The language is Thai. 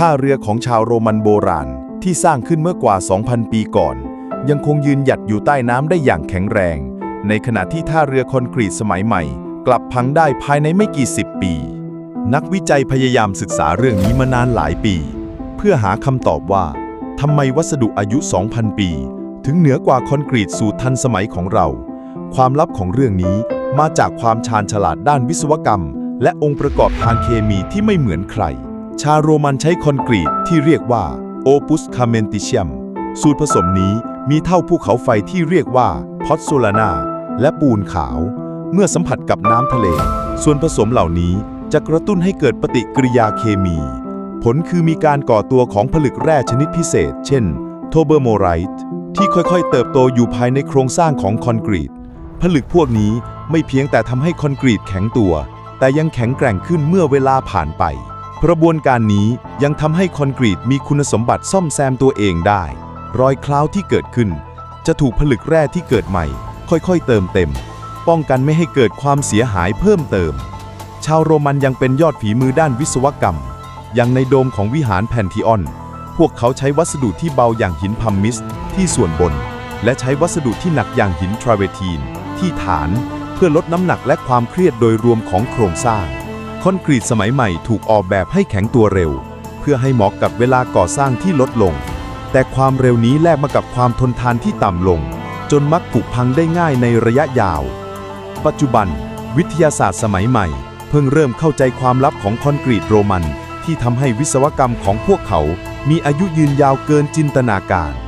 ท่าเรือของชาวโรมันโบราณที่สร้างขึ้นเมื่อกว่า 2,000 ปีก่อน ยังคงยืนหยัดอยู่ใต้น้ำได้อย่างแข็งแรง ในขณะที่ท่าเรือคอนกรีตสมัยใหม่ กลับพังได้ภายในไม่กี่สิบปี นักวิจัยพยายามศึกษาเรื่องนี้มานานหลายปี เพื่อหาคำตอบว่าทำไมวัสดุอายุ 2,000 ปี ถึงเหนือกว่าคอนกรีตสูตรทันสมัยของเรา ความลับของเรื่องนี้มาจากความชาญฉลาดด้านวิศวกรรม และองค์ประกอบทางเคมีที่ไม่เหมือนใคร ชาโรมันใช้คอนกรีตที่เรียกว่า Opus Camentitium สูตรผสมนี้มีเท่าภูเขาไฟที่เรียกว่า Pozzolana และปูนขาว เมื่อสัมผัสกับน้ำทะเล ส่วนผสมเหล่านี้จะกระตุ้นให้เกิดปฏิกิริยาเคมี ผลคือมีการก่อตัวของผลึกแร่ชนิดพิเศษ เช่น โทเบอร์โมไรต์ที่ค่อยๆ เติบโตอยู่ภายในโครงสร้างของคอนกรีต ผลึกพวกนี้ไม่เพียงแต่ทำให้คอนกรีตแข็งตัว แต่ยังแข็งแกร่งขึ้นเมื่อเวลาผ่านไป กระบวนการนี้ยังทำให้คอนกรีตมีคุณสมบัติซ่อมแซมตัวเองได้ รอยคล้าวที่เกิดขึ้น จะถูกผลึกแร่ที่เกิดใหม่ ค่อยๆ เติมเต็ม ป้องกันไม่ให้เกิดความเสียหายเพิ่มเติม ชาวโรมันยังเป็นยอดฝีมือด้านวิศวกรรม อย่างในโดมของวิหารแพนทิออน พวกเขาใช้วัสดุที่เบาอย่างหินพัมมิสที่ส่วนบน และใช้วัสดุที่หนักอย่างหินทราเวทีน ที่ฐาน เพื่อลดน้ำหนักและความเครียดโดยรวมของโครงสร้าง คอนกรีตสมัยใหม่ถูกออกแบบให้แข็งตัวเร็ว เพื่อให้เหมาะกับเวลาก่อสร้างที่ลดลง แต่ความเร็วนี้แลกมากับความทนทานที่ต่ำลง จนมักผุพังได้ง่ายในระยะยาว ปัจจุบัน วิทยาศาสตร์สมัยใหม่ เพิ่งเริ่มเข้าใจความลับของคอนกรีตโรมัน ที่ทำให้วิศวกรรมของพวกเขา มีอายุยืนยาวเกินจินตนาการ